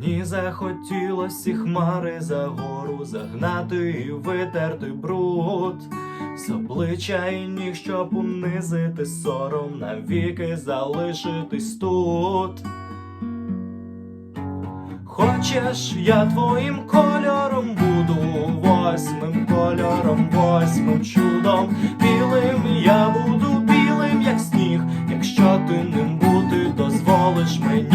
Мені захотілось і хмари за гору загнати і витерти бруд з обличчя і ніг, щоб унизити сором, навіки залишитись тут. Хочеш, я твоїм кольором буду, восьмим кольором, восьмим чудом, білим я буду білим, як сніг, якщо ти ним бути дозволиш мені.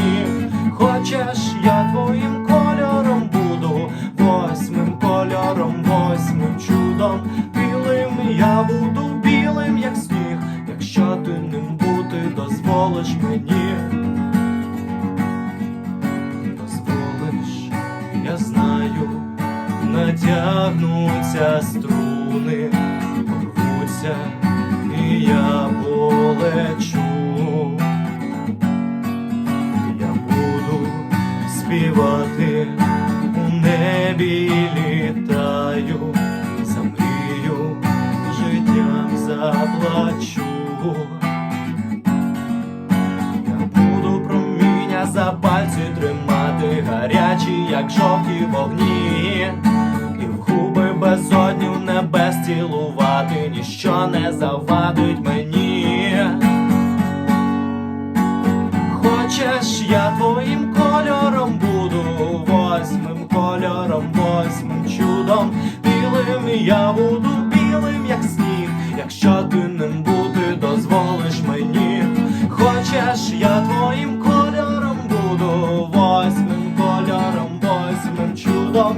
Якщо ти ним бути дозволиш мені. Дозволиш, я знаю, натягнуться струни, порвуться, і я полечу. Я буду співати у небі літаю, замрію, життям. Я буду проміння за пальці тримати, гарячі, як жовті вогні, і в губи безодню небес цілувати, ніщо не завадить мені. Хочеш, я твоїм кольором буду, восьмим кольором, восьмим чудом, білим я буду білим, як сніг, якщо Хочеш, я твоїм кольором буду, восьмим кольором, восьмим чудом,